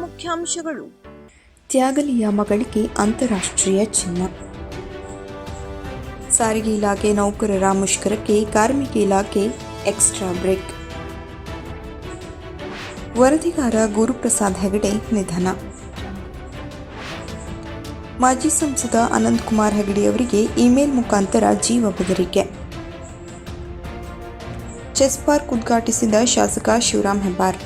ಮುಖ್ಯಾಂಶಗಳು. ತ್ಯಾಗಲಿಯ ಮಗಳಿಗೆ ಅಂತಾರಾಷ್ಟ್ರೀಯ ಚಿನ್ನ. ಸಾರಿಗೆ ಇಲಾಖೆ ನೌಕರರ ಮುಷ್ಕರಕ್ಕೆ ಕಾರ್ಮಿಕ ಇಲಾಖೆ ಎಕ್ಸ್ಟ್ರಾ ಬ್ರೇಕ್. ವರದಿಗಾರ ಗುರುಪ್ರಸಾದ್ ಹೆಗಡೆ ನಿಧನ. ಮಾಜಿ ಸಂಸದ ಅನಂತಕುಮಾರ್ ಹೆಗಡೆ ಅವರಿಗೆ ಇಮೇಲ್ ಮುಖಾಂತರ ಜೀವ ಬೆದರಿಕೆ. ಚೆಸ್ ಪಾರ್ಕ್ ಉದ್ಘಾಟಿಸಿದ ಶಾಸಕ ಶಿವರಾಮ್ ಹೆಬ್ಬಾರ್.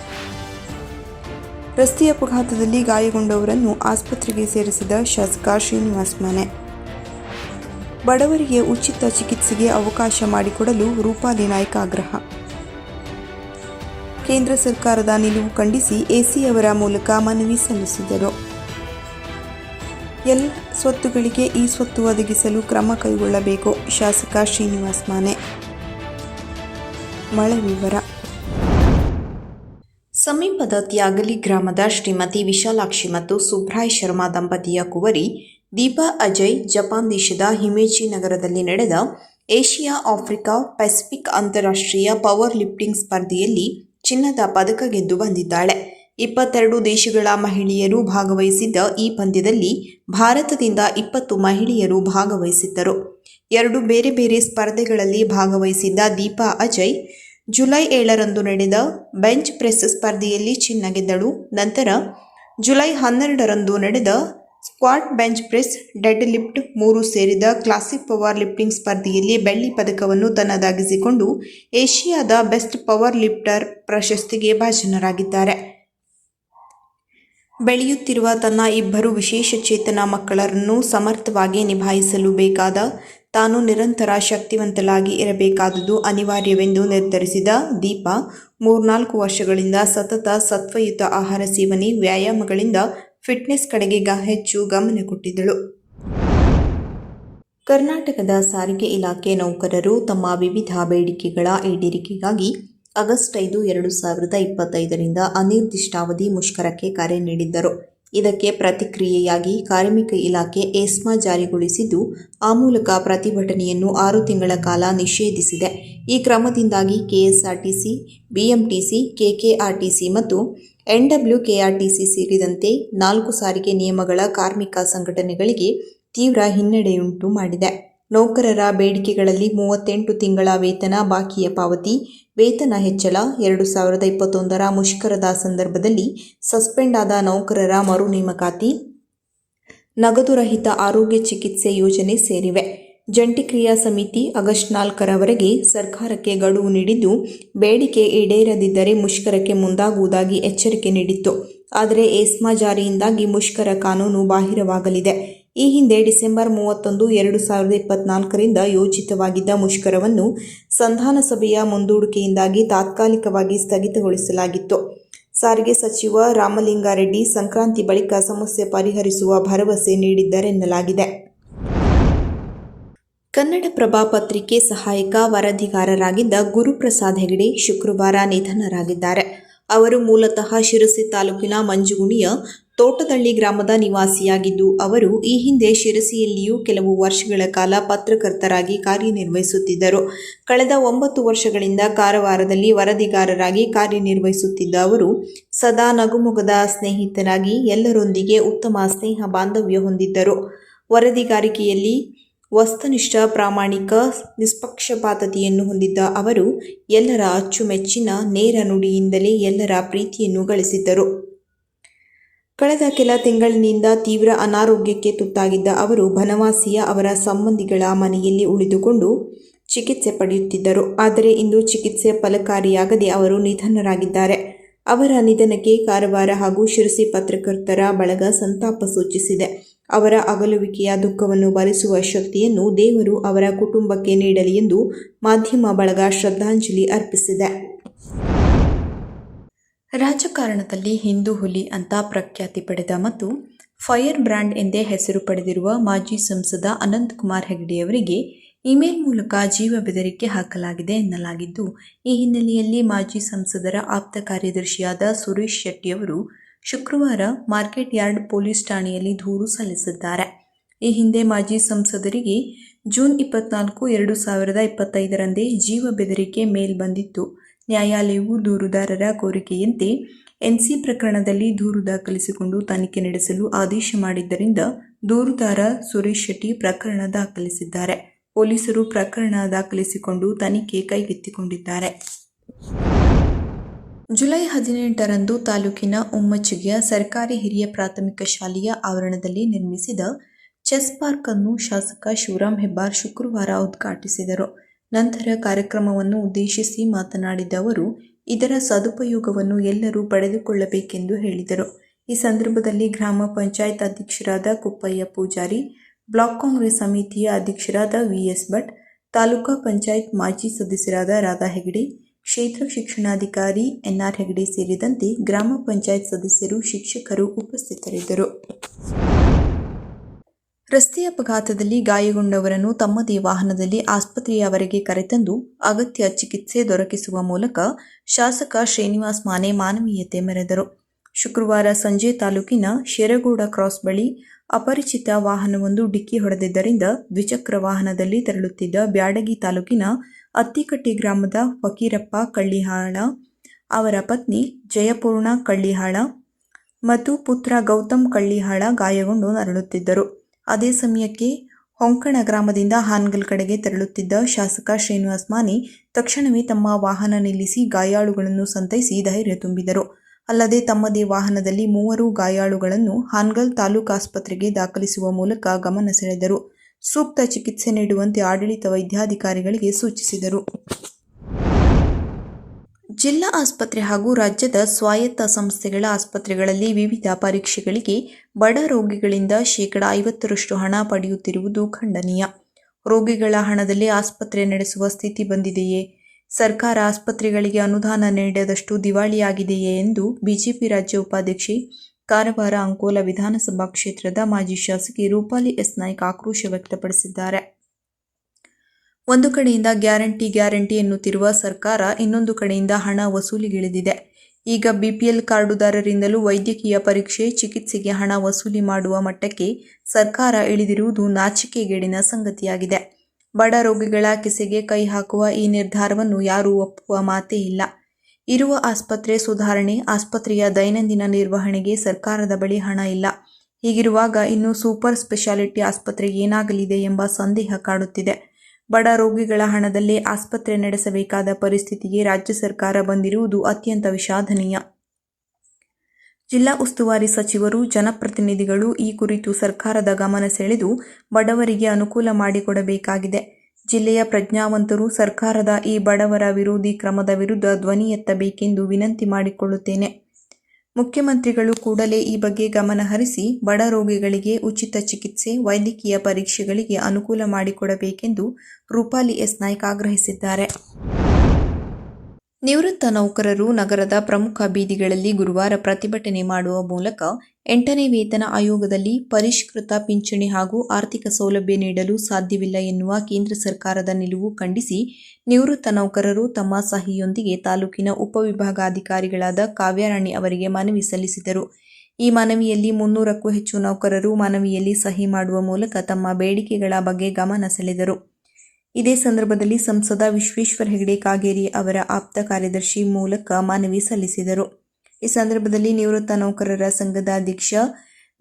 ರಸ್ತೆ ಅಪಘಾತದಲ್ಲಿ ಗಾಯಗೊಂಡವರನ್ನು ಆಸ್ಪತ್ರೆಗೆ ಸೇರಿಸಿದ ಶಾಸಕ ಶ್ರೀನಿವಾಸ್ ಮನೆ. ಬಡವರಿಗೆ ಉಚಿತ ಚಿಕಿತ್ಸೆಗೆ ಅವಕಾಶ ಮಾಡಿಕೊಡಲು ರೂಪಾಲಿ ನಾಯ್ಕ ಆಗ್ರಹ. ಕೇಂದ್ರ ಸರ್ಕಾರದ ನಿಲುವು ಖಂಡಿಸಿ ಎಸಿ ಅವರ ಮೂಲಕ ಮನವಿ ಸಲ್ಲಿಸಿದರು. ಎಲ್ ಸ್ವತ್ತುಗಳಿಗೆ ಈ ಸ್ವತ್ತು ಒದಗಿಸಲು ಕ್ರಮ ಕೈಗೊಳ್ಳಬೇಕು, ಶಾಸಕ ಶ್ರೀನಿವಾಸ್ ಮಾನೆ. ಮಳೆ ವಿವರ. ಸಮೀಪದ ತ್ಯಾಗಲಿ ಗ್ರಾಮದ ಶ್ರೀಮತಿ ವಿಶಾಲಾಕ್ಷಿ ಮತ್ತು ಸುಬ್ರಾಯ್ ಶರ್ಮಾ ದಂಪತಿಯ ಕುವರಿ, ದೀಪಾ ಅಜಯ್, ಜಪಾನ್ ದೇಶದ ಹಿಮೇಜಿ ನಗರದಲ್ಲಿ ನಡೆದ ಏಷ್ಯಾ ಆಫ್ರಿಕಾ ಪೆಸಿಫಿಕ್ ಅಂತಾರಾಷ್ಟ್ರೀಯ ಪವರ್ ಲಿಫ್ಟಿಂಗ್ ಸ್ಪರ್ಧೆಯಲ್ಲಿ ಚಿನ್ನದ ಪದಕ ಗೆದ್ದು ಬಂದಿದ್ದಾಳೆ. ಇಪ್ಪತ್ತೆರಡು ದೇಶಗಳ ಮಹಿಳೆಯರು ಭಾಗವಹಿಸಿದ್ದ ಈ ಪಂದ್ಯದಲ್ಲಿ ಭಾರತದಿಂದ ಇಪ್ಪತ್ತು ಮಹಿಳೆಯರು ಭಾಗವಹಿಸಿದ್ದರು. ಎರಡು ಬೇರೆ ಬೇರೆ ಸ್ಪರ್ಧೆಗಳಲ್ಲಿ ಭಾಗವಹಿಸಿದ್ದ ದೀಪಾ ಅಜಯ್ ಜುಲೈ ಏಳರಂದು ನಡೆದ ಬೆಂಚ್ ಪ್ರೆಸ್ ಸ್ಪರ್ಧೆಯಲ್ಲಿ ಚಿನ್ನ ಗೆದ್ದಳು. ನಂತರ ಜುಲೈ ಹನ್ನೆರಡರಂದು ನಡೆದ squat bench press deadlift ಮೂರು ಸೇರಿದ ಕ್ಲಾಸಿಕ್ ಪವರ್ ಲಿಫ್ಟಿಂಗ್ ಸ್ಪರ್ಧೆಯಲ್ಲಿ ಬೆಳ್ಳಿ ಪದಕವನ್ನು ತನ್ನದಾಗಿಸಿಕೊಂಡು ಏಷ್ಯಾದ ಬೆಸ್ಟ್ ಪವರ್ ಲಿಫ್ಟರ್ ಪ್ರಶಸ್ತಿಗೆ ಭಾಜನರಾಗಿದ್ದಾರೆ. ಬೆಳೆಯುತ್ತಿರುವ ತನ್ನ ಇಬ್ಬರು ವಿಶೇಷ ಚೇತನ ಮಕ್ಕಳನ್ನು ಸಮರ್ಥವಾಗಿ ನಿಭಾಯಿಸಲು ಬೇಕಾದ ತಾನು ನಿರಂತರ ಶಕ್ತಿವಂತಲಾಗಿ ಇರಬೇಕಾದುದು ಅನಿವಾರ್ಯವೆಂದು ನಿರ್ಧರಿಸಿದ ದೀಪಾ, ಮೂರ್ನಾಲ್ಕು ವರ್ಷಗಳಿಂದ ಸತತ ಸತ್ವಯುತ ಆಹಾರ ಸೇವನೆ, ವ್ಯಾಯಾಮಗಳಿಂದ ಫಿಟ್ನೆಸ್ ಕಡೆಗೆ ಹೆಚ್ಚು ಗಮನ ಕೊಟ್ಟಿದ್ದಳು. ಕರ್ನಾಟಕದ ಸಾರಿಗೆ ಇಲಾಖೆ ನೌಕರರು ತಮ್ಮ ವಿವಿಧ ಬೇಡಿಕೆಗಳ ಈಡೇರಿಕೆಗಾಗಿ ಆಗಸ್ಟ್ ಐದು, ಎರಡು ಸಾವಿರದ ಇಪ್ಪತ್ತೈದರಿಂದ ಅನಿರ್ದಿಷ್ಟಾವಧಿ ಮುಷ್ಕರಕ್ಕೆ ಕರೆ ನೀಡಿದ್ದರು. ಇದಕ್ಕೆ ಪ್ರತಿಕ್ರಿಯೆಯಾಗಿ ಕಾರ್ಮಿಕ ಇಲಾಖೆ ಏಸ್ಮಾ ಜಾರಿಗೊಳಿಸಿದ್ದು, ಆ ಮೂಲಕ ಪ್ರತಿಭಟನೆಯನ್ನು ಆರು ತಿಂಗಳ ಕಾಲ ನಿಷೇಧಿಸಿದೆ. ಈ ಕ್ರಮದಿಂದಾಗಿ ಕೆಎಸ್ಆರ್ಟಿಸಿ, ಬಿಎಂಟಿಸಿ, ಕೆಕೆಆರ್ಟಿಸಿ ಮತ್ತು ಎನ್ಡಬ್ಲ್ಯೂಕೆಆರ್ಟಿಸಿ ಸೇರಿದಂತೆ ನಾಲ್ಕು ಸಾರಿಗೆ ನಿಯಮಗಳ ಕಾರ್ಮಿಕ ಸಂಘಟನೆಗಳಿಗೆ ತೀವ್ರ ಹಿನ್ನಡೆಯುಂಟು ಮಾಡಿದೆ. ನೌಕರರ ಬೇಡಿಕೆಗಳಲ್ಲಿ ಮೂವತ್ತೆಂಟು ತಿಂಗಳ ವೇತನ, ಬಾಕಿಯ ಪಾವತಿ, ವೇತನ ಹೆಚ್ಚಳ, ಎರಡು ಸಾವಿರದ ಇಪ್ಪತ್ತೊಂದರ ಮುಷ್ಕರದ ಸಂದರ್ಭದಲ್ಲಿ ಸಸ್ಪೆಂಡ್ ಆದ ನೌಕರರ ಮರು ನೇಮಕಾತಿ ನಗದುರಹಿತ ಆರೋಗ್ಯ ಚಿಕಿತ್ಸೆ ಯೋಜನೆ ಸೇರಿವೆ. ಜಂಟಿ ಕ್ರಿಯಾ ಸಮಿತಿ ಆಗಸ್ಟ್ ನಾಲ್ಕರವರೆಗೆ ಸರ್ಕಾರಕ್ಕೆ ಗಡುವು ನೀಡಿದ್ದು, ಬೇಡಿಕೆ ಈಡೇರದಿದ್ದರೆ ಮುಷ್ಕರಕ್ಕೆ ಮುಂದಾಗುವುದಾಗಿ ಎಚ್ಚರಿಕೆ ನೀಡಿತ್ತು. ಆದರೆ ಏಸ್ಮಾ ಜಾರಿಯಿಂದಾಗಿ ಮುಷ್ಕರ ಕಾನೂನು ಬಾಹಿರವಾಗಲಿದೆ. ಈ ಹಿಂದೆ ಡಿಸೆಂಬರ್ ಮೂವತ್ತೊಂದು, ಎರಡು ಸಾವಿರದ ಇಪ್ಪತ್ನಾಲ್ಕರಿಂದ ಯೋಜಿತವಾಗಿದ್ದ ಮುಷ್ಕರವನ್ನು ಸಂಧಾನ ಸಭೆಯ ಮುಂದೂಡಿಕೆಯಿಂದಾಗಿ ತಾತ್ಕಾಲಿಕವಾಗಿ ಸ್ಥಗಿತಗೊಳಿಸಲಾಗಿತ್ತು. ಸಾರಿಗೆ ಸಚಿವ ರಾಮಲಿಂಗಾರೆಡ್ಡಿ ಸಂಕ್ರಾಂತಿ ಬಳಿಕ ಸಮಸ್ಯೆ ಪರಿಹರಿಸುವ ಭರವಸೆ ನೀಡಿದ್ದರೆನ್ನಲಾಗಿದೆ. ಕನ್ನಡಪ್ರಭ ಪತ್ರಿಕೆ ಸಹಾಯಕ ವರದಿಗಾರರಾಗಿದ್ದ ಗುರುಪ್ರಸಾದ್ ಹೆಗಡೆ ಶುಕ್ರವಾರ ನಿಧನರಾಗಿದ್ದಾರೆ. ಅವರು ಮೂಲತಃ ಶಿರಸಿ ತಾಲೂಕಿನ ಮಂಜುಗುಣಿಯ ತೋಟದಳ್ಳಿ ಗ್ರಾಮದ ನಿವಾಸಿಯಾಗಿದ್ದು, ಅವರು ಈ ಹಿಂದೆ ಶಿರಸಿಯಲ್ಲಿಯೂ ಕೆಲವು ವರ್ಷಗಳ ಕಾಲ ಪತ್ರಕರ್ತರಾಗಿ ಕಾರ್ಯನಿರ್ವಹಿಸುತ್ತಿದ್ದರು. ಕಳೆದ ಒಂಬತ್ತು ವರ್ಷಗಳಿಂದ ಕಾರವಾರದಲ್ಲಿ ವರದಿಗಾರರಾಗಿ ಕಾರ್ಯನಿರ್ವಹಿಸುತ್ತಿದ್ದ ಅವರು, ಸದಾ ನಗುಮುಗದ ಸ್ನೇಹಿತನಾಗಿ ಎಲ್ಲರೊಂದಿಗೆ ಉತ್ತಮ ಸ್ನೇಹ ಬಾಂಧವ್ಯ ಹೊಂದಿದ್ದರು. ವರದಿಗಾರಿಕೆಯಲ್ಲಿ ವಸ್ತುನಿಷ್ಠ, ಪ್ರಾಮಾಣಿಕ, ನಿಷ್ಪಕ್ಷಪಾತತೆಯನ್ನು ಹೊಂದಿದ್ದ ಅವರು ಎಲ್ಲರ ಅಚ್ಚುಮೆಚ್ಚಿನ, ನೇರ ನುಡಿಯಿಂದಲೇ ಎಲ್ಲರ ಪ್ರೀತಿಯನ್ನು ಗಳಿಸಿದ್ದರು. ಕಳೆದ ಕೆಲ ತಿಂಗಳಿನಿಂದ ತೀವ್ರ ಅನಾರೋಗ್ಯಕ್ಕೆ ತುತ್ತಾಗಿದ್ದ ಅವರು ಬನವಾಸಿಯ ಅವರ ಸಂಬಂಧಿಗಳ ಮನೆಯಲ್ಲಿ ಉಳಿದುಕೊಂಡು ಚಿಕಿತ್ಸೆ ಪಡೆಯುತ್ತಿದ್ದರು. ಆದರೆ ಇಂದು ಚಿಕಿತ್ಸೆ ಫಲಕಾರಿಯಾಗದೆ ಅವರು ನಿಧನರಾಗಿದ್ದಾರೆ. ಅವರ ನಿಧನಕ್ಕೆ ಕಾರವಾರ ಹಾಗೂ ಶಿರಸಿ ಪತ್ರಕರ್ತರ ಬಳಗ ಸಂತಾಪ ಸೂಚಿಸಿದೆ. ಅವರ ಅಗಲುವಿಕೆಯ ದುಃಖವನ್ನು ಭರಿಸುವ ಶಕ್ತಿಯನ್ನು ದೇವರು ಅವರ ಕುಟುಂಬಕ್ಕೆ ನೀಡಲಿ ಎಂದು ಮಾಧ್ಯಮ ಬಳಗ ಶ್ರದ್ಧಾಂಜಲಿ ಅರ್ಪಿಸಿದೆ. ರಾಜಕಾರಣದಲ್ಲಿ ಹಿಂದೂ ಹುಲಿ ಅಂತ ಪ್ರಖ್ಯಾತಿ ಪಡೆದ ಮತ್ತು ಫೈರ್ ಬ್ರ್ಯಾಂಡ್ ಎಂದೇ ಹೆಸರು ಪಡೆದಿರುವ ಮಾಜಿ ಸಂಸದ ಅನಂತಕುಮಾರ್ ಹೆಗಡೆಯವರಿಗೆ ಇಮೇಲ್ ಮೂಲಕ ಜೀವ ಬೆದರಿಕೆ ಹಾಕಲಾಗಿದೆ ಎನ್ನಲಾಗಿದ್ದು, ಈ ಹಿನ್ನೆಲೆಯಲ್ಲಿ ಮಾಜಿ ಸಂಸದರ ಆಪ್ತ ಕಾರ್ಯದರ್ಶಿಯಾದ ಸುರೇಶ್ ಶೆಟ್ಟಿಯವರು ಶುಕ್ರವಾರ ಮಾರ್ಕೆಟ್ ಯಾರ್ಡ್ ಪೊಲೀಸ್ ಠಾಣೆಯಲ್ಲಿ ದೂರು ಸಲ್ಲಿಸಿದ್ದಾರೆ. ಈ ಹಿಂದೆ ಮಾಜಿ ಸಂಸದರಿಗೆ ಜೂನ್ ಇಪ್ಪತ್ನಾಲ್ಕು, ಎರಡು ಸಾವಿರದ ಇಪ್ಪತ್ತೈದರಂದೇ ಜೀವ ಬೆದರಿಕೆ ಮೇಲ್ ಬಂದಿತ್ತು. ನ್ಯಾಯಾಲಯವು ದೂರುದಾರರ ಕೋರಿಕೆಯಂತೆ ಎನ್ಸಿ ಪ್ರಕರಣದಲ್ಲಿ ದೂರು ದಾಖಲಿಸಿಕೊಂಡು ತನಿಖೆ ನಡೆಸಲು ಆದೇಶ ಮಾಡಿದ್ದರಿಂದ ದೂರುದಾರ ಸುರೇಶ್ ಶೆಟ್ಟಿ ಪ್ರಕರಣ ದಾಖಲಿಸಿದ್ದಾರೆ. ಪೊಲೀಸರು ಪ್ರಕರಣ ದಾಖಲಿಸಿಕೊಂಡು ತನಿಖೆ ಕೈಗೆತ್ತಿಕೊಂಡಿದ್ದಾರೆ. ಜುಲೈ ಹದಿನೆಂಟರಂದು ತಾಲೂಕಿನ ಉಮ್ಮಚ್ಚಿಗೆಯ ಸರ್ಕಾರಿ ಹಿರಿಯ ಪ್ರಾಥಮಿಕ ಶಾಲೆಯ ಆವರಣದಲ್ಲಿ ನಿರ್ಮಿಸಿದ ಚೆಸ್ ಪಾರ್ಕ್ ಅನ್ನು ಶಾಸಕ ಶಿವರಾಮ್ ಹೆಬ್ಬಾರ್ ಶುಕ್ರವಾರ ಉದ್ಘಾಟಿಸಿದರು. ನಂತರ ಕಾರ್ಯಕ್ರಮವನ್ನು ಉದ್ದೇಶಿಸಿ ಮಾತನಾಡಿದ ಅವರು, ಇದರ ಸದುಪಯೋಗವನ್ನು ಎಲ್ಲರೂ ಪಡೆದುಕೊಳ್ಳಬೇಕೆಂದು ಹೇಳಿದರು. ಈ ಸಂದರ್ಭದಲ್ಲಿ ಗ್ರಾಮ ಪಂಚಾಯತ್ ಅಧ್ಯಕ್ಷರಾದ ಕುಪ್ಪಯ್ಯ ಪೂಜಾರಿ, ಬ್ಲಾಕ್ ಕಾಂಗ್ರೆಸ್ ಸಮಿತಿಯ ಅಧ್ಯಕ್ಷರಾದ ವಿಎಸ್ ಭಟ್, ತಾಲೂಕಾ ಪಂಚಾಯತ್ ಮಾಜಿ ಸದಸ್ಯರಾದ ರಾಧಾ ಹೆಗಡೆ, ಕ್ಷೇತ್ರ ಶಿಕ್ಷಣಾಧಿಕಾರಿ ಎನ್ಆರ್ ಹೆಗಡೆ ಸೇರಿದಂತೆ ಗ್ರಾಮ ಪಂಚಾಯತ್ ಸದಸ್ಯರು ಶಿಕ್ಷಕರು ಉಪಸ್ಥಿತರಿದ್ದರು. ರಸ್ತೆ ಅಪಘಾತದಲ್ಲಿ ಗಾಯಗೊಂಡವರನ್ನು ತಮ್ಮದೇ ವಾಹನದಲ್ಲಿ ಆಸ್ಪತ್ರೆಯವರೆಗೆ ಕರೆತಂದು ಅಗತ್ಯ ಚಿಕಿತ್ಸೆ ದೊರಕಿಸುವ ಮೂಲಕ ಶಾಸಕ ಶ್ರೀನಿವಾಸ್ ಮಾನೆ ಮಾನವೀಯತೆ ಮೆರೆದರು. ಶುಕ್ರವಾರ ಸಂಜೆ ತಾಲೂಕಿನ ಶೇರಗೌಡ ಕ್ರಾಸ್ ಬಳಿ ಅಪರಿಚಿತ ವಾಹನವೊಂದು ಡಿಕ್ಕಿ ಹೊಡೆದಿದ್ದರಿಂದ ದ್ವಿಚಕ್ರ ವಾಹನದಲ್ಲಿ ತೆರಳುತ್ತಿದ್ದ ಬ್ಯಾಡಗಿ ತಾಲೂಕಿನ ಅತ್ತಿಕಟ್ಟಿ ಗ್ರಾಮದ ಫಕೀರಪ್ಪ ಕಳ್ಳಿಹಾಳ, ಅವರ ಪತ್ನಿ ಜಯಪೂರ್ಣ ಕಳ್ಳಿಹಾಳ ಮತ್ತು ಪುತ್ರ ಗೌತಮ್ ಕಳ್ಳಿಹಾಳ ಗಾಯಗೊಂಡು ನರಳುತ್ತಿದ್ದರು. ಅದೇ ಸಮಯಕ್ಕೆ ಹೊಂಕಣ ಗ್ರಾಮದಿಂದ ಹಾನಗಲ್ ಕಡೆಗೆ ತೆರಳುತ್ತಿದ್ದ ಶಾಸಕ ಶ್ರೀನಿವಾಸ್ ಮಾನಿ ತಕ್ಷಣವೇ ತಮ್ಮ ವಾಹನ ನಿಲ್ಲಿಸಿ ಗಾಯಾಳುಗಳನ್ನು ಸಂತೈಸಿ ಧೈರ್ಯ ತುಂಬಿದರು. ಅಲ್ಲದೆ ತಮ್ಮದೇ ವಾಹನದಲ್ಲಿ ಮೂವರು ಗಾಯಾಳುಗಳನ್ನು ಹಾನಗಲ್ ತಾಲೂಕು ಆಸ್ಪತ್ರೆಗೆ ದಾಖಲಿಸುವ ಮೂಲಕ ಗಮನ ಸೆಳೆದರು. ಸೂಕ್ತ ಚಿಕಿತ್ಸೆ ನೀಡುವಂತೆ ಆಡಳಿತ ವೈದ್ಯಾಧಿಕಾರಿಗಳಿಗೆ ಸೂಚಿಸಿದರು. ಜಿಲ್ಲಾ ಆಸ್ಪತ್ರೆ ಹಾಗೂ ರಾಜ್ಯದ ಸ್ವಾಯತ್ತ ಸಂಸ್ಥೆಗಳ ಆಸ್ಪತ್ರೆಗಳಲ್ಲಿ ವಿವಿಧ ಪರೀಕ್ಷೆಗಳಿಗೆ ಬಡ ರೋಗಿಗಳಿಂದ ಶೇಕಡ ಐವತ್ತರಷ್ಟು ಹಣ ಪಡೆಯುತ್ತಿರುವುದು ಖಂಡನೀಯ. ರೋಗಿಗಳ ಹಣದಲ್ಲಿ ಆಸ್ಪತ್ರೆ ನಡೆಸುವ ಸ್ಥಿತಿ ಬಂದಿದೆಯೇ? ಸರ್ಕಾರ ಆಸ್ಪತ್ರೆಗಳಿಗೆ ಅನುದಾನ ನೀಡದಷ್ಟು ದಿವಾಳಿಯಾಗಿದೆಯೇ ಎಂದು ಬಿಜೆಪಿ ರಾಜ್ಯ ಉಪಾಧ್ಯಕ್ಷೆ ಕಾರವಾರ ಅಂಕೋಲ ವಿಧಾನಸಭಾ ಕ್ಷೇತ್ರದ ಮಾಜಿ ಶಾಸಕಿ ರೂಪಾಲಿ ಎಸ್ ನಾಯ್ಕ ಆಕ್ರೋಶ ವ್ಯಕ್ತಪಡಿಸಿದ್ದಾರೆ. ಒಂದು ಕಡೆಯಿಂದ ಗ್ಯಾರಂಟಿ ಗ್ಯಾರಂಟಿ ಎನ್ನುತ್ತಿರುವ ಸರ್ಕಾರ, ಇನ್ನೊಂದು ಕಡೆಯಿಂದ ಹಣ ವಸೂಲಿಗಿಳಿದಿದೆ. ಈಗ ಬಿಪಿಎಲ್ ಕಾರ್ಡುದಾರರಿಂದಲೂ ವೈದ್ಯಕೀಯ ಪರೀಕ್ಷೆ, ಚಿಕಿತ್ಸೆಗೆ ಹಣ ವಸೂಲಿ ಮಾಡುವ ಮಟ್ಟಕ್ಕೆ ಸರ್ಕಾರ ಇಳಿದಿರುವುದು ನಾಚಿಕೆಗೇಡಿನ ಸಂಗತಿಯಾಗಿದೆ. ಬಡ ರೋಗಿಗಳ ಕಿಸೆಗೆ ಕೈ ಹಾಕುವ ಈ ನಿರ್ಧಾರವನ್ನು ಯಾರೂ ಒಪ್ಪುವ ಮಾತೇ ಇಲ್ಲ. ಇರುವ ಆಸ್ಪತ್ರೆ ಸುಧಾರಣೆ, ಆಸ್ಪತ್ರೆಯ ದೈನಂದಿನ ನಿರ್ವಹಣೆಗೆ ಸರ್ಕಾರದ ಬಳಿ ಹಣ ಇಲ್ಲ. ಹೀಗಿರುವಾಗ ಇನ್ನು ಸೂಪರ್ ಸ್ಪೆಷಾಲಿಟಿ ಆಸ್ಪತ್ರೆ ಏನಾಗಲಿದೆ ಎಂಬ ಸಂದೇಹ ಕಾಡುತ್ತಿದೆ. ಬಡ ರೋಗಿಗಳ ಹಣದಲ್ಲೇ ಆಸ್ಪತ್ರೆ ನಡೆಸಬೇಕಾದ ಪರಿಸ್ಥಿತಿಗೆ ರಾಜ್ಯ ಸರ್ಕಾರ ಬಂದಿರುವುದು ಅತ್ಯಂತ ವಿಷಾದನೀಯ. ಜಿಲ್ಲಾ ಉಸ್ತುವಾರಿ ಸಚಿವರು, ಜನಪ್ರತಿನಿಧಿಗಳು ಈ ಕುರಿತು ಸರ್ಕಾರದ ಗಮನ ಸೆಳೆದು ಬಡವರಿಗೆ ಅನುಕೂಲ ಮಾಡಿಕೊಡಬೇಕಾಗಿದೆ. ಜಿಲ್ಲೆಯ ಪ್ರಜ್ಞಾವಂತರು ಸರ್ಕಾರದ ಈ ಬಡವರ ವಿರೋಧಿ ಕ್ರಮದ ವಿರುದ್ಧ ಧ್ವನಿ ಎತ್ತಬೇಕೆಂದು ವಿನಂತಿ ಮಾಡಿಕೊಳ್ಳುತ್ತೇನೆ. ಮುಖ್ಯಮಂತ್ರಿಗಳು ಕೂಡಲೇ ಈ ಬಗ್ಗೆ ಗಮನ ಹರಿಸಿ ಬಡ ರೋಗಿಗಳಿಗೆ ಉಚಿತ ಚಿಕಿತ್ಸೆ, ವೈದ್ಯಕೀಯ ಪರೀಕ್ಷೆಗಳಿಗೆ ಅನುಕೂಲ ಮಾಡಿಕೊಡಬೇಕೆಂದು ರೂಪಾಲಿ ಎಸ್ ನಾಯ್ಕ ಆಗ್ರಹಿಸಿದ್ದಾರೆ. ನಿವೃತ್ತ ನೌಕರರು ನಗರದ ಪ್ರಮುಖ ಬೀದಿಗಳಲ್ಲಿ ಗುರುವಾರ ಪ್ರತಿಭಟನೆ ಮಾಡುವ ಮೂಲಕ ಎಂಟನೇ ವೇತನ ಆಯೋಗದಲ್ಲಿ ಪರಿಷ್ಕೃತ ಪಿಂಚಣಿ ಹಾಗೂ ಆರ್ಥಿಕ ಸೌಲಭ್ಯ ನೀಡಲು ಸಾಧ್ಯವಿಲ್ಲ ಎನ್ನುವ ಕೇಂದ್ರ ಸರ್ಕಾರದ ನಿಲುವು ಖಂಡಿಸಿ ನಿವೃತ್ತ ನೌಕರರು ತಮ್ಮ ಸಹಿಯೊಂದಿಗೆ ತಾಲೂಕಿನ ಉಪವಿಭಾಗಾಧಿಕಾರಿಗಳಾದ ಕಾವ್ಯರಾಣಿ ಅವರಿಗೆ ಮನವಿ ಸಲ್ಲಿಸಿದರು. ಈ ಮನವಿಯಲ್ಲಿ ಮುನ್ನೂರಕ್ಕೂ ಹೆಚ್ಚು ನೌಕರರು ಮನವಿಯಲ್ಲಿ ಸಹಿ ಮಾಡುವ ಮೂಲಕ ತಮ್ಮ ಬೇಡಿಕೆಗಳ ಬಗ್ಗೆ ಗಮನ ಸೆಳೆದರು. ಇದೇ ಸಂದರ್ಭದಲ್ಲಿ ಸಂಸದ ವಿಶ್ವೇಶ್ವರ ಹೆಗಡೆ ಕಾಗೇರಿ ಅವರ ಆಪ್ತ ಕಾರ್ಯದರ್ಶಿ ಮೂಲಕ ಮನವಿ ಸಲ್ಲಿಸಿದರು. ಈ ಸಂದರ್ಭದಲ್ಲಿ ನಿವೃತ್ತ ನೌಕರರ ಸಂಘದ ಅಧ್ಯಕ್ಷ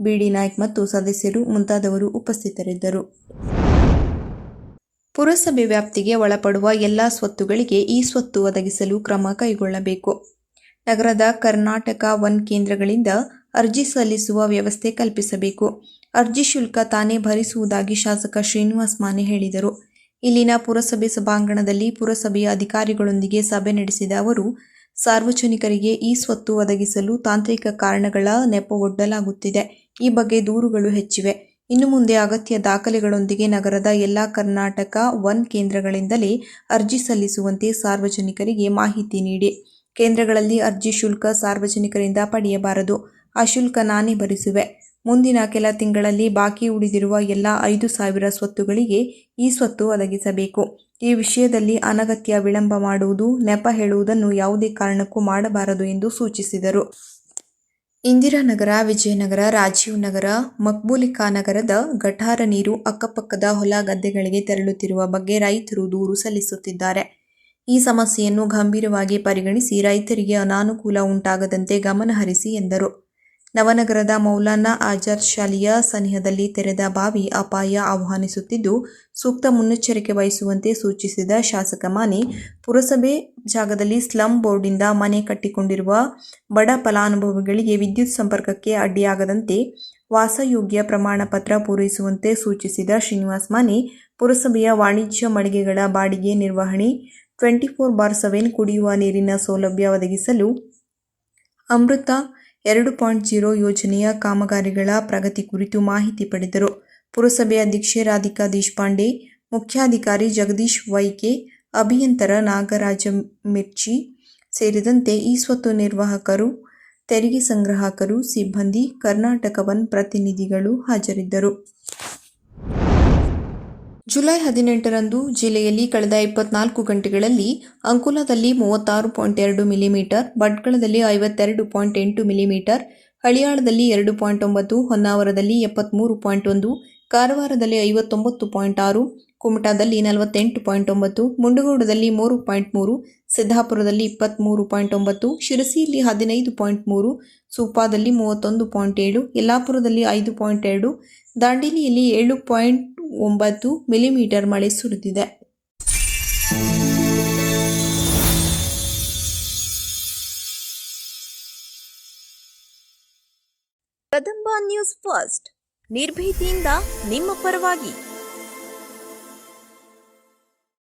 ಬಿಡಿ ನಾಯ್ಕ್ ಮತ್ತು ಸದಸ್ಯರು ಮುಂತಾದವರು ಉಪಸ್ಥಿತರಿದ್ದರು. ಪುರಸಭೆ ವ್ಯಾಪ್ತಿಗೆ ಒಳಪಡುವ ಎಲ್ಲ ಸ್ವತ್ತುಗಳಿಗೆ ಈ ಸ್ವತ್ತು ಒದಗಿಸಲು ಕ್ರಮ ಕೈಗೊಳ್ಳಬೇಕು. ನಗರದ ಕರ್ನಾಟಕ ಒನ್ ಕೇಂದ್ರಗಳಿಂದ ಅರ್ಜಿ ಸಲ್ಲಿಸುವ ವ್ಯವಸ್ಥೆ ಕಲ್ಪಿಸಬೇಕು. ಅರ್ಜಿ ಶುಲ್ಕ ತಾನೇ ಭರಿಸುವುದಾಗಿ ಶಾಸಕ ಶ್ರೀನಿವಾಸ್ ಮಾನೆ ಹೇಳಿದರು. ಇಲ್ಲಿನ ಪುರಸಭೆ ಸಭಾಂಗಣದಲ್ಲಿ ಪುರಸಭೆಯ ಅಧಿಕಾರಿಗಳೊಂದಿಗೆ ಸಭೆ ನಡೆಸಿದ ಅವರು, ಸಾರ್ವಜನಿಕರಿಗೆ ಈ ಸ್ವತ್ತು ಒದಗಿಸಲು ತಾಂತ್ರಿಕ ಕಾರಣಗಳ ನೆಪವೊಡ್ಡಲಾಗುತ್ತಿದೆ ಈ ಬಗ್ಗೆ ದೂರುಗಳು ಹೆಚ್ಚಿವೆ. ಇನ್ನು ಮುಂದೆ ಅಗತ್ಯ ದಾಖಲೆಗಳೊಂದಿಗೆ ನಗರದ ಎಲ್ಲ ಕರ್ನಾಟಕ ಒನ್ ಕೇಂದ್ರಗಳಿಂದಲೇ ಅರ್ಜಿ ಸಲ್ಲಿಸುವಂತೆ ಸಾರ್ವಜನಿಕರಿಗೆ ಮಾಹಿತಿ ನೀಡಿ. ಕೇಂದ್ರಗಳಲ್ಲಿ ಅರ್ಜಿ ಶುಲ್ಕ ಸಾರ್ವಜನಿಕರಿಂದ ಪಡೆಯಬಾರದು. ಆ ಶುಲ್ಕ ನಾನೇ ಭರಿಸುವೆ. ಮುಂದಿನ ಕೆಲ ತಿಂಗಳಲ್ಲಿ ಬಾಕಿ ಉಳಿದಿರುವ ಎಲ್ಲ ಐದು ಸಾವಿರ ಸ್ವತ್ತುಗಳಿಗೆ ಈ ಸ್ವತ್ತು ಒದಗಿಸಬೇಕು. ಈ ವಿಷಯದಲ್ಲಿ ಅನಗತ್ಯ ವಿಳಂಬ ಮಾಡುವುದು ನೆಪ ಹೇಳುವುದನ್ನು ಯಾವುದೇ ಕಾರಣಕ್ಕೂ ಮಾಡಬಾರದು ಎಂದು ಸೂಚಿಸಿದರು. ಇಂದಿರಾನಗರ ವಿಜಯನಗರ, ರಾಜೀವ್ ನಗರ ಮಕ್ಬೂಲಿಕಾ ನಗರದ ಗಠಾರ ನೀರು ಅಕ್ಕಪಕ್ಕದ ಹೊಲ ಗದ್ದೆಗಳಿಗೆ ತೆರಳುತ್ತಿರುವ ಬಗ್ಗೆ ರೈತರು ದೂರು ಸಲ್ಲಿಸುತ್ತಿದ್ದಾರೆ. ಈ ಸಮಸ್ಯೆಯನ್ನು ಗಂಭೀರವಾಗಿ ಪರಿಗಣಿಸಿ ರೈತರಿಗೆ ಅನಾನುಕೂಲ ಉಂಟಾಗದಂತೆ ಗಮನಹರಿಸಿ ಎಂದರು. ನವನಗರದ ಮೌಲಾನಾ ಆಜಾದ್ ಶಾಲೆಯ ಸನಿಹದಲ್ಲಿ ತೆರೆದ ಬಾವಿ ಅಪಾಯ ಆಹ್ವಾನಿಸುತ್ತಿದ್ದು, ಸೂಕ್ತ ಮುನ್ನೆಚ್ಚರಿಕೆ ವಹಿಸುವಂತೆ ಸೂಚಿಸಿದ ಶಾಸಕ ಮಾನೆ ಪುರಸಭೆ ಜಾಗದಲ್ಲಿ ಸ್ಲಂ ಬೋರ್ಡಿಂದ ಮನೆ ಕಟ್ಟಿಕೊಂಡಿರುವ ಬಡ ಫಲಾನುಭವಿಗಳಿಗೆ ವಿದ್ಯುತ್ ಸಂಪರ್ಕಕ್ಕೆ ಅಡ್ಡಿಯಾಗದಂತೆ ವಾಸಯೋಗ್ಯ ಪ್ರಮಾಣ ಪತ್ರ ಪೂರೈಸುವಂತೆ ಸೂಚಿಸಿದ ಶ್ರೀನಿವಾಸ್ ಮಾನಿ ಪುರಸಭೆಯ ವಾಣಿಜ್ಯ ಮಳಿಗೆಗಳ ಬಾಡಿಗೆ ನಿರ್ವಹಣೆ, ಟ್ವೆಂಟಿ ಫೋರ್ ಬಾರ್ ಸೆವೆನ್ ಕುಡಿಯುವ ನೀರಿನ ಸೌಲಭ್ಯ ಒದಗಿಸಲು ಅಮೃತ ಎರಡು ಪಾಯಿಂಟ್ ಜೀರೋ ಯೋಜನೆಯ ಕಾಮಗಾರಿಗಳ ಪ್ರಗತಿ ಕುರಿತು ಮಾಹಿತಿ ಪಡೆದರು. ಪುರಸಭೆ ಅಧ್ಯಕ್ಷೆ ರಾಧಿಕಾ ದೇಶಪಾಂಡೆ, ಮುಖ್ಯಾಧಿಕಾರಿ ಜಗದೀಶ್ ವೈಕೆ ಅಭಿಯಂತರ ನಾಗರಾಜ ಮಿರ್ಚಿ ಸೇರಿದಂತೆ ಈ ಸ್ವತ್ತು ನಿರ್ವಾಹಕರು, ತೆರಿಗೆ ಸಂಗ್ರಾಹಕರು, ಸಿಬ್ಬಂದಿ, ಕರ್ನಾಟಕ ವನ್ ಪ್ರತಿನಿಧಿಗಳು ಹಾಜರಿದ್ದರು. ಜುಲೈ ಹದಿನೆಂಟರಂದು ಜಿಲ್ಲೆಯಲ್ಲಿ ಕಳೆದ ಇಪ್ಪತ್ನಾಲ್ಕು ಗಂಟೆಗಳಲ್ಲಿ ಅಂಕುಲದಲ್ಲಿ ಮೂವತ್ತಾರು ಪಾಯಿಂಟ್ ಎರಡು ಮಿಲಿಮೀಟರ್, ಭಟ್ಕಳದಲ್ಲಿ ಐವತ್ತೆರಡು ಪಾಯಿಂಟ್ ಎಂಟು ಮಿಲಿಮೀಟರ್, ಹಳಿಯಾಳದಲ್ಲಿ ಎರಡು ಪಾಯಿಂಟ್ ಒಂಬತ್ತು, ಹೊನ್ನಾವರದಲ್ಲಿ ಎಪ್ಪತ್ತ್ಮೂರು ಪಾಯಿಂಟ್ ಒಂದು, ಕಾರವಾರದಲ್ಲಿ ಐವತ್ತೊಂಬತ್ತು ಪಾಯಿಂಟ್ ಆರು, ಕುಮಟಾದಲ್ಲಿ ನಲವತ್ತೆಂಟು ಪಾಯಿಂಟ್ ಒಂಬತ್ತು, ಮುಂಡಗೋಡದಲ್ಲಿ ಮೂರು ಪಾಯಿಂಟ್ ಮೂರು, ಸಿದ್ದಾಪುರದಲ್ಲಿ ಇಪ್ಪತ್ತ್ಮೂರು ಪಾಯಿಂಟ್ ಒಂಬತ್ತು, ಶಿರಸಿಯಲ್ಲಿ ಹದಿನೈದು ಪಾಯಿಂಟ್ ಮೂರು, ಸೂಪಾದಲ್ಲಿ ಮೂವತ್ತೊಂದು ಪಾಯಿಂಟ್ ಏಳು, ಯಲ್ಲಾಪುರದಲ್ಲಿ ಐದು ಪಾಯಿಂಟ್ ಎರಡು, ದಾಂಡೇಲಿಯಲ್ಲಿ ಏಳು ಪಾಯಿಂಟ್ ಒಂಬತ್ತು ಮಿಲಿಮೀಟರ್ ಮಳೆ ಸುರಿದಿದೆ. Kadamba news first. ನಿರ್ಭೀತಿಯಿಂದ ನಿಮ್ಮ ಪರವಾಗಿ.